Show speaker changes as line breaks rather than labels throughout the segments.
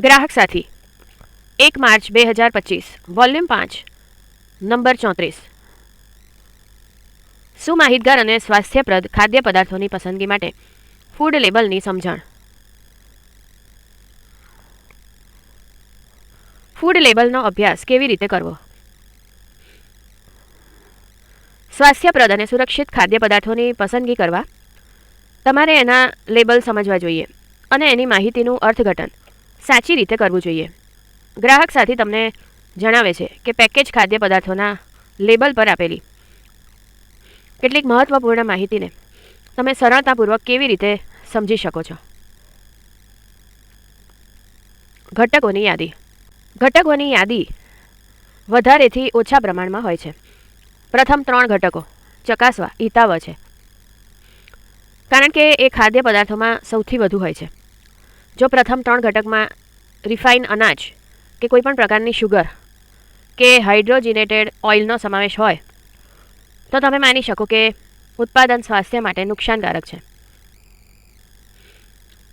ગ્રાહક સાથી, એક માર્ચ બે હજાર પચીસ, વોલ્યુમ પાંચ, નંબર ચોત્રીસ. સુમાહિતગાર અને સ્વાસ્થ્યપ્રદ ખાદ્ય પદાર્થોની પસંદગી માટે ફૂડ લેબલની સમજણ? ફૂડ લેબલનો અભ્યાસ કેવી રીતે કરવો? સ્વાસ્થ્યપ્રદ અને સુરક્ષિત ખાદ્ય પદાર્થોની પસંદગી કરવા? તમારે એના લેબલ સમજવા જોઈએ અને એની માહિતીનું અર્થઘટન. સાચી રીતે કરવું જોઈએ. ગ્રાહક સાથી તમને જણાવે છે કે પેકેજ ખાદ્ય પદાર્થોના લેબલ પર આપેલી કેટલીક મહત્વપૂર્ણ માહિતીને તમે સરળતાપૂર્વક કેવી રીતે સમજી શકો છો? ઘટકોની યાદી. ઘટકોની યાદી વધારેથી ઓછા પ્રમાણમાં હોય છે. પ્રથમ ત્રણ ઘટકો. ચકાસવા હિતાવ છે. કારણ કે એ ખાદ્ય પદાર્થોમાં સૌથી વધુ હોય છે. જો પ્રથમ ત્રણ ઘટકમાં રિફાઇન અનાજ કે કોઈપણ પ્રકારની શુગર કે હાઇડ્રોજિનેટેડ ઓઇલનો સમાવેશ હોય, તો તમે માની શકો કે ઉત્પાદન સ્વાસ્થ્ય માટે નુકસાનકારક છે.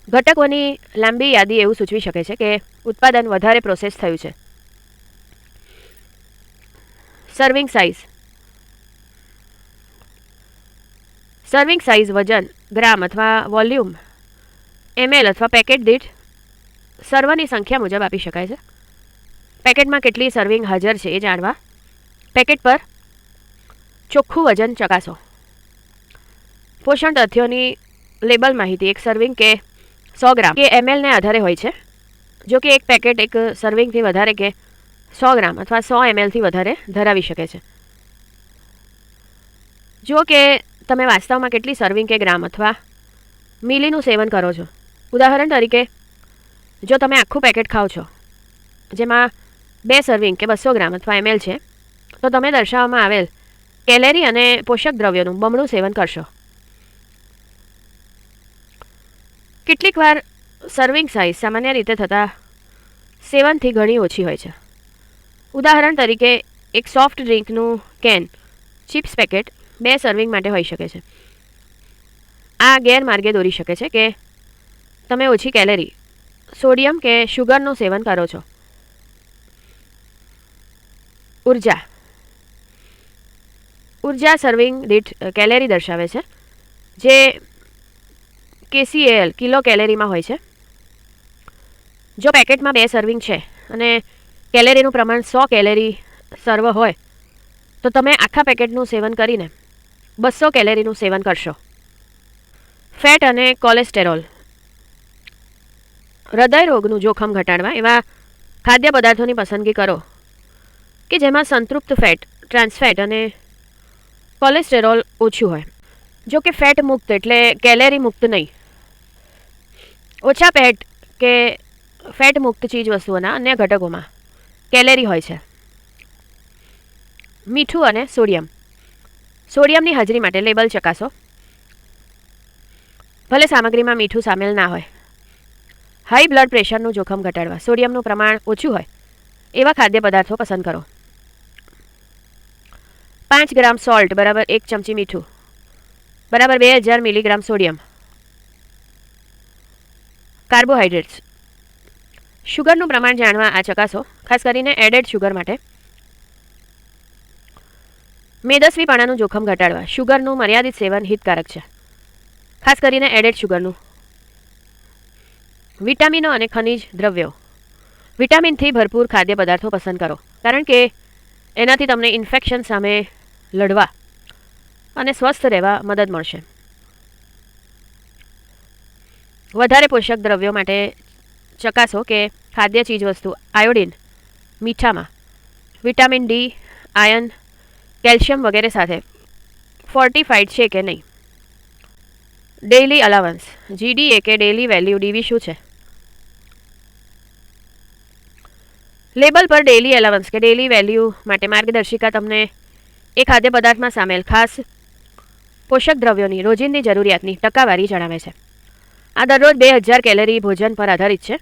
ઘટકોની લાંબી યાદી એવું સૂચવી શકે છે કે ઉત્પાદન વધારે પ્રોસેસ થયું છે. સર્વિંગ સાઇઝ સર્વિંગ સાઇઝ વજન, ગ્રામ અથવા વોલ્યુમ એમએલ અથવા પેકેટ દીઠ સર્વની સંખ્યા મુજબ આપી શકાય છે. પેકેટમાં કેટલી સર્વિંગ હાજર છે એ જાણવા. પેકેટ પર ચોખ્ખું વજન ચકાસો. પોષણ તથ્યોની લેબલ માહિતી, એક સર્વિંગ કે સો ગ્રામ. કે એમએલને આધારે હોય છે. જો કે એક પેકેટ એક સર્વિંગથી વધારે કે સો ગ્રામ અથવા સો એમએલથી વધારે ધરાવી શકે છે. જો કે તમે વાસ્તવમાં કેટલી સર્વિંગ કે ગ્રામ અથવા મિલીનું સેવન કરો છો. ઉદાહરણ તરીકે, જો તમે આખું પેકેટ ખાઓ છો, જેમાં બે સર્વિંગ કે બસો ગ્રામ અથવા એમએલ છે, તો તમે દર્શાવવામાં આવેલ કેલેરી અને પોષક દ્રવ્યોનું બમણું સેવન કરશો. કેટલીક વાર સર્વિંગ સાઇઝ સામાન્ય રીતે થતાં સેવનથી ઘણી ઓછી હોય છે. ઉદાહરણ તરીકે, એક સોફ્ટ ડ્રિંકનું કેન ચિપ્સ પેકેટ બે સર્વિંગ માટે હોઈ શકે છે. આ ગેરમાર્ગે દોરી શકે છે કે તમે ઓછી કેલેરી, સોડિયમ કે શુગરનું સેવન કરો છો. ઊર્જા. ઊર્જા સર્વિંગ દીઠ કેલેરી દર્શાવે છે, જે કેસીએલ કિલો કેલેરીમાં હોય છે. જો પેકેટમાં બે સર્વિંગ છે અને કેલેરીનું પ્રમાણ સો કેલેરી સર્વ હોય, તો તમે આખા પેકેટનું સેવન કરીને બસો કેલેરીનું સેવન કરશો. ફેટ અને કોલેસ્ટેરોલ હૃદય રોગનું જોખમ ઘટાડવા એવા ખાદ્ય પદાર્થોની પસંદગી કરો. કે જેમાં સંતૃપ્ત ફેટ ટ્રાન્સફેટ અને કોલેસ્ટેરોલ ઓછું હોય. જો કે ફેટ મુક્ત એટલે કેલેરી મુક્ત નહીં. ઓછા ફેટ કે ફેટ મુક્ત ચીજ વસ્તુઓના અન્ય ઘટકોમાં કેલેરી હોય છે. મીઠું અને સોડિયમ. સોડિયમની હાજરી માટે લેબલ ચકાસો. ભલે સામગ્રીમાં મીઠું સામેલ ના હોય. હાઈ બ્લડ પ્રેશરનું જોખમ ઘટાડવા. સોડિયમનું પ્રમાણ ઓછું હોય. એવા ખાદ્ય પદાર્થો પસંદ કરો. પાંચ ગ્રામ સોલ્ટ, બરાબર એક ચમચી મીઠું. બરાબર બે હજાર મિલીગ્રામ સોડિયમ. કાર્બોહાઈડ્રેટ્સ. શુગરનું પ્રમાણ જાણવા આ ચકાસો. ખાસ કરીને એડેડ શુગર માટે. મેદસ્વીપણાનું જોખમ ઘટાડવા. શુગરનું મર્યાદિત સેવન હિતકારક છે. ખાસ કરીને એડેડ શુગરનું. વિટામિનો અને ખનિજ દ્રવ્યો. વિટામિનથી ભરપૂર ખાદ્ય પદાર્થો પસંદ કરો. કારણ કે એનાથી તમને ઇન્ફેક્શન સામે લડવા અને સ્વસ્થ રહેવા મદદ મળશે. વધારે પોષક દ્રવ્યો માટે ચકાસો કે ખાદ્ય ચીજવસ્તુ આયોડિન, મીઠામાં, વિટામિન ડી, આયન, કેલ્શિયમ વગેરે સાથે ફોર્ટિફાઈડ છે કે નહીં? ડેઇલી અલાવન્સ જીડીએ કે ડેઇલી વેલ્યુ ડીવી શું છે? લેબલ પર ડેઇલી એલાવન્સ કે ડેલી વેલ્યુ માટે માર્ગદર્શિકા તમને એ ખાદ્ય પદાર્થમાં સામેલ ખાસ પોષક દ્રવ્યોની, રોજિંદી જરૂરિયાતની ટકાવારી જણાવે છે. આ દરરોજ બે હજાર કેલરી ભોજન પર આધારિત છે.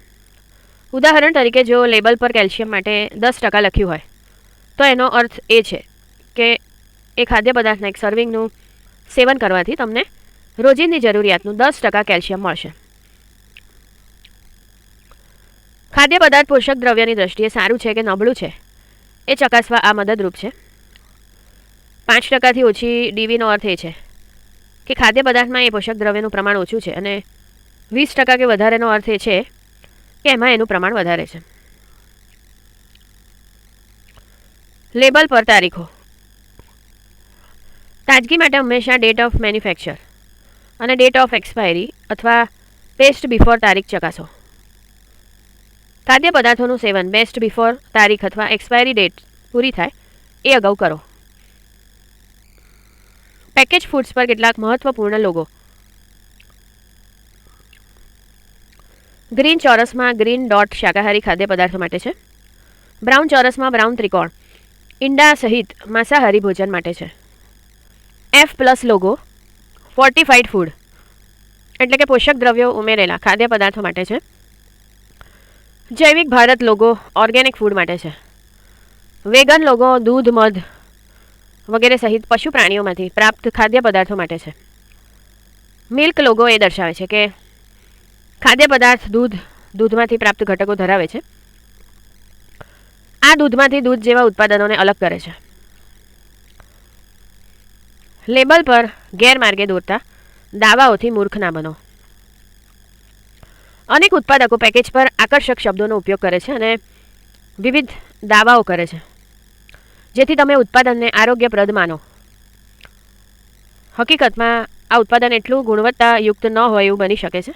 ઉદાહરણ તરીકે જો લેબલ પર કેલ્શિયમ માટે દસ ટકા લખ્યું હોય, તો એનો અર્થ એ છે કે એ ખાદ્ય પદાર્થના, એક સર્વિંગનું સેવન કરવાથી તમને રોજિંદી જરૂરિયાતનું દસ ટકા કેલ્શિયમ મળશે. ખાદ્ય પદાર્થ પોષક દ્રવ્યની દ્રષ્ટિએ સારું છે કે નબળું છે? એ ચકાસવા આ મદદરૂપ છે. પાંચ ટકાથી ઓછી ડીવીનો અર્થ એ છે કે ખાદ્ય પદાર્થમાં એ પોષક દ્રવ્યનું પ્રમાણ ઓછું છે અને વીસ ટકા કે વધારેનો અર્થ એ છે કે એમાં એનું પ્રમાણ વધારે છે. લેબલ પર તારીખો. તાજગી માટે હંમેશા ડેટ ઓફ મેન્યુફેક્ચર અને ડેટ ઓફ એક્સપાયરી અથવા પેસ્ટ બિફોર તારીખ ચકાસો. ખાદ્ય પદાર્થોનું સેવન બેસ્ટ બિફોર તારીખ અથવા એક્સપાયરી ડેટ પૂરી થાય, એ અગાઉ કરો. પેકેજ ફૂડ્સ પર કેટલાક મહત્વપૂર્ણ લોગો ગ્રીન ચોરસમાં ગ્રીન ડોટ શાકાહારી ખાદ્ય પદાર્થો માટે છે. બ્રાઉન ચોરસમાં બ્રાઉન ત્રિકોણ. ઈંડા સહિત માંસાહારી ભોજન માટે છે. F plus logo fortified food એટલે કે પોષક દ્રવ્યો ઉમેરેલા ખાદ્ય પદાર્થો માટે છે. જૈવિક ભારત લોગો ઓર્ગેનિક ફૂડ માટે છે. વેગન લોગો, દૂધ, મધ વગેરે સહિત પશુ પ્રાણીઓમાંથી પ્રાપ્ત ખાદ્ય પદાર્થો માટે છે. મિલ્ક લોગો એ દર્શાવે છે કે ખાદ્ય પદાર્થ દૂધ, દૂધમાંથી પ્રાપ્ત ઘટકો ધરાવે છે. આ દૂધમાંથી દૂધ જેવા ઉત્પાદનોને અલગ કરે છે. લેબલ પર ગેરમાર્ગે દોરતા દાવાઓથી મૂર્ખ ના બનો. અનેક ઉત્પાદકો પેકેજ પર આકર્ષક શબ્દોનો ઉપયોગ કરે છે અને વિવિધ દાવાઓ કરે છે. જેથી તમે ઉત્પાદનને આરોગ્યપ્રદ માનો. હકીકતમાં, આ ઉત્પાદન એટલું ગુણવત્તાયુક્ત ન હોય એવું બની શકે છે.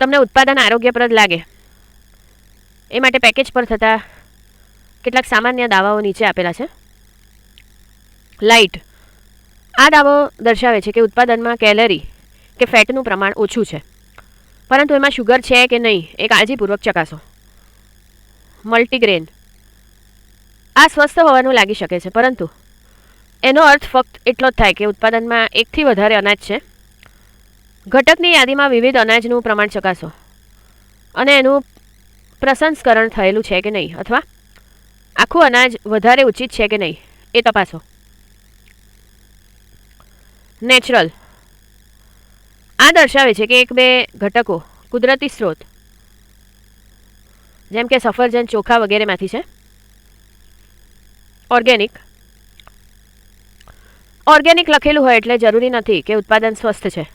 તમને ઉત્પાદન આરોગ્યપ્રદ લાગે. એ માટે પેકેજ પર થતા કેટલાક સામાન્ય દાવાઓ નીચે આપેલા છે. લાઇટ આ દાવો દર્શાવે છે કે ઉત્પાદનમાં કેલરી કે ફેટનું પ્રમાણ ઓછું છે. પરંતુ એમાં શુગર છે કે નહીં, એ કાળજીપૂર્વક ચકાસો. મલ્ટીગ્રેન આ સ્વસ્થ હોવાનું લાગી શકે છે, પરંતુ એનો અર્થ ફક્ત એટલો જ થાય કે ઉત્પાદનમાં એકથી વધારે અનાજ છે. ઘટકની યાદીમાં વિવિધ અનાજનું પ્રમાણ ચકાસો. અને એનું પ્રસંસ્કરણ થયેલું છે કે નહીં, અથવા આખું અનાજ વધારે ઉચિત છે કે નહીં, એ તપાસો. નેચરલ આ દર્શાવે છે કે એક બે ઘટકો, કુદરતી સ્ત્રોત. જેમ કે સફરજન, ચોખા વગેરેમાંથી છે. ઓર્ગેનિક ઓર્ગેનિક લખેલું હોય એટલે જરૂરી નથી કે ઉત્પાદન સ્વસ્થ છે.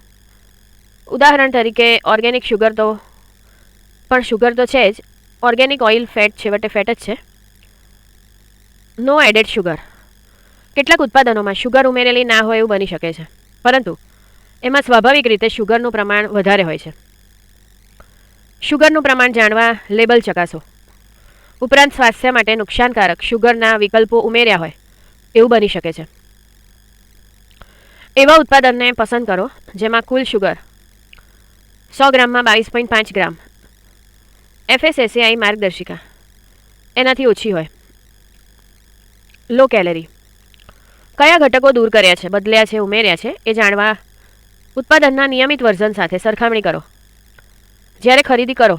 ઉદાહરણ તરીકે ઓર્ગેનિક શુગર તો, પણ શુગર તો છે જ. ઓર્ગેનિક ઓઇલ ફેટ છેવટે ફેટ જ છે. નો એડેડ શુગર કેટલાક ઉત્પાદનોમાં શુગર ઉમેરેલી ના હોય એવું બની શકે છે. પરંતુ એમાં સ્વાભાવિક રીતે શુગરનું પ્રમાણ વધારે હોય છે. શુગરનું પ્રમાણ જાણવા લેબલ ચકાસો. ઉપરાંત સ્વાસ્થ્ય માટે નુકસાનકારક શુગરના વિકલ્પો ઉમેર્યા હોય, એવું બની શકે છે. એવા ઉત્પાદનને પસંદ કરો, જેમાં કુલ શુગર સો ગ્રામમાં બાવીસ પોઈન્ટ પાંચ ગ્રામ એફએસએસએઆઈ માર્ગદર્શિકા, એનાથી ઓછી હોય. લો કેલેરી કયા ઘટકો દૂર કર્યા છે, બદલ્યા છે, ઉમેર્યા છે, એ જાણવા ઉત્પાદનના નિયમિત વર્ઝન સાથે સરખામણી કરો. જ્યારે ખરીદી કરો,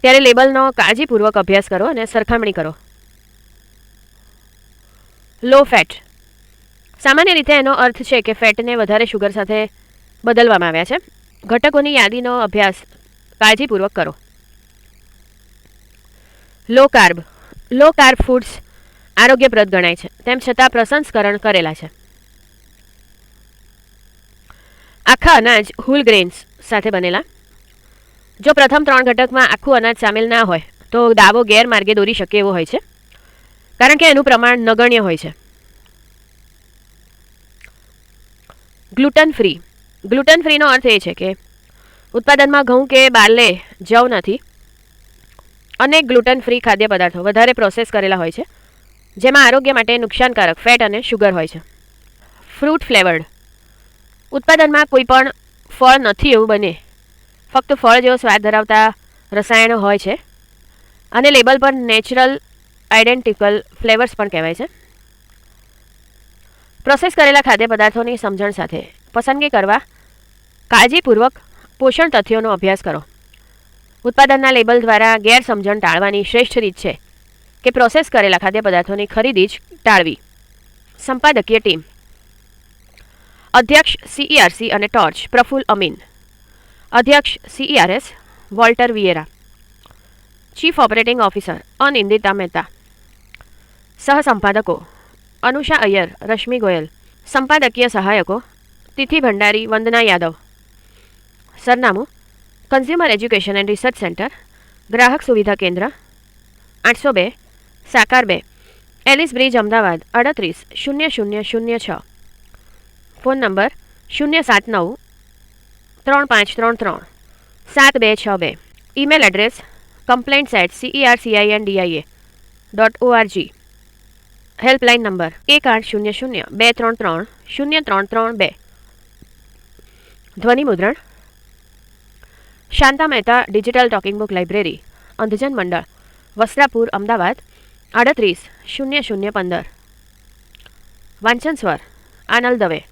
ત્યારે લેબલનો કાળજીપૂર્વક અભ્યાસ કરો અને સરખામણી કરો. Low fat. સામાન્ય રીતે એનો અર્થ છે કે ફેટને વધારે શુગર સાથે બદલવામાં આવ્યા છે. ઘટકોની યાદીનો અભ્યાસ કાળજીપૂર્વક કરો. Low carb. Low carb foods આરોગ્યપ્રદ ગણાય છે, તેમ છતાં પ્રસંસ્કરણ કરેલા છે. આખા અનાજ હુલ ગ્રેન્સ સાથે બનેલા. જો પ્રથમ ત્રણ ઘટકમાં આખું અનાજ સામેલ ના હોય, તો દાવો ગેરમાર્ગે દોરી શકે એવો હોય છે. કારણ કે એનું પ્રમાણ નગણ્ય હોય છે. ગ્લુટન ફ્રી ગ્લુટન ફ્રીનો અર્થ એ છે કે, ઉત્પાદનમાં ઘઉં કે બાર્લે જવ નથી. અનેક ગ્લુટન ફ્રી ખાદ્ય પદાર્થો વધારે પ્રોસેસ કરેલા હોય છે, જેમાં આરોગ્ય માટે નુકસાનકારક ફેટ અને શુગર હોય છે. ફ્રૂટ ફ્લેવર્ડ ઉત્પાદનમાં કોઈ પણ ફળ નથી એવું બને. ફક્ત ફળ જેવો સ્વાદ ધરાવતા રસાયણો હોય છે. અને લેબલ પર નેચરલ આઇડેન્ટિકલ ફ્લેવર્સ પણ કહેવાય છે. પ્રોસેસ કરેલા ખાદ્ય પદાર્થોની સમજણ સાથે પસંદગી કરવા કાળજીપૂર્વક પોષણ તથ્યોનો અભ્યાસ કરો. ઉત્પાદનના લેબલ દ્વારા ગેરસમજણ ટાળવાની શ્રેષ્ઠ રીત છે કે પ્રોસેસ કરેલા ખાદ્ય પદાર્થોની ખરીદી જ ટાળવી. સંપાદકીય ટીમ અધ્યક્ષ સીઈઆરસી અને ટોર્ચ પ્રફુલ અમીન. અધ્યક્ષ CERS Walter Vieira. Chief operating officer Anindita Mehta. સહસંપાદકો Anusha Iyer, Rashmi Goyal. સંપાદકીય સહાયકો તિથિ ભંડારી, વંદના યાદવ. સરનામું consumer education and research centre, ગ્રાહક સુવિધા કેન્દ્ર, આઠસો બે, સાકાર બે. એલિસ બ્રિજ, અમદાવાદ, અડત્રીસ, શૂન્ય શૂન્ય શૂન્ય છ. ફોન નંબર શૂન્ય સાત નવ ત્રણ પાંચ ત્રણ ત્રણ સાત બે છ બે. Email address complaints at CERCIN DIA dot ORG helpline number એક આઠ શૂન્ય શૂન્ય બે ત્રણ ત્રણ શૂન્ય ત્રણ ત્રણ બે. ધ્વનિ મુદ્રણ. Shanta Mehta digital talking book library, Andhjan Mandal, Vastrapur, Ahmedabad, આડત્રીસ, શૂન્ય શૂન્ય પંદર. વાંચન સ્વર, આનલ દવે.